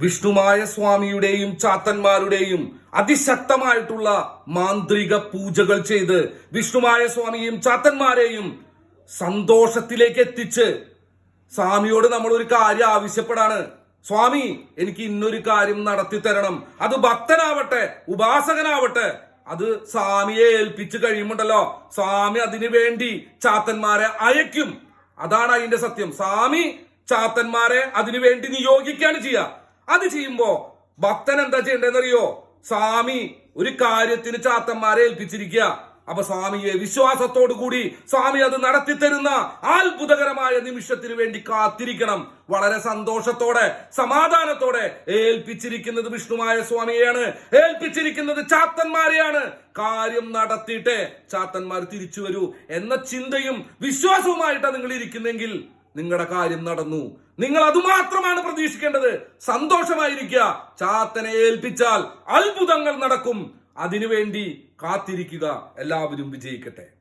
വിഷ്ണുമായ സ്വാമിയുടെയും ചാത്തന്മാരുടെയും അതിശക്തമായിട്ടുള്ള മാന്ത്രിക പൂജകൾ ചെയ്ത് വിഷ്ണുമായ സ്വാമിയും ചാത്തന്മാരെയും സന്തോഷത്തിലേക്ക് എത്തിച്ച് സ്വാമിയോട് നമ്മൾ ഒരു കാര്യം ആവശ്യപ്പെടാണ്. സ്വാമി എനിക്ക് ഇന്നൊരു കാര്യം നടത്തി തരണം. അത് ഭക്തനാവട്ടെ ഉപാസകനാവട്ടെ. അത് സ്വാമിയെ ഏൽപ്പിച്ചു കഴിയുമുണ്ടല്ലോ സ്വാമി അതിനു വേണ്ടി ചാത്തന്മാരെ അയക്കും അതാണ് അതിന്റെ സത്യം. സ്വാമി ചാത്തന്മാരെ അതിനു വേണ്ടി നിയോഗിക്കുകയാണ് ചെയ്യുക അത് ചെയ്യുമ്പോ ഭക്തൻ എന്താ ചെയ്യണ്ടെന്നറിയോ സ്വാമി ഒരു കാര്യത്തിന് ചാത്തന്മാരെ ഏൽപ്പിച്ചിരിക്കുക. അപ്പൊ സ്വാമിയെ വിശ്വാസത്തോടു കൂടി സ്വാമി അത് നടത്തി തരുന്ന അത്ഭുതകരമായ നിമിഷത്തിന് വേണ്ടി കാത്തിരിക്കണം. വളരെ സന്തോഷത്തോടെ സമാധാനത്തോടെ ഏൽപ്പിച്ചിരിക്കുന്നത് വിഷ്ണുമായ സ്വാമിയെയാണ്. ഏൽപ്പിച്ചിരിക്കുന്നത് ചാത്തന്മാരെയാണ്. കാര്യം നടത്തിയിട്ടേ ചാത്തന്മാർ തിരിച്ചു വരൂ എന്ന ചിന്തയും വിശ്വാസവുമായിട്ടാണ് നിങ്ങൾ ഇരിക്കുന്നെങ്കിൽ നിങ്ങളുടെ കാര്യം നടന്നു. നിങ്ങൾ അതുമാത്രമാണ് പ്രതീക്ഷിക്കേണ്ടത്. സന്തോഷമായിരിക്കുക. ചാത്തനെ ഏൽപ്പിച്ചാൽ അത്ഭുതങ്ങൾ നടക്കും. അതിനുവേണ്ടി കാത്തിരിക്കുക. എല്ലാവരും വിജയിക്കട്ടെ.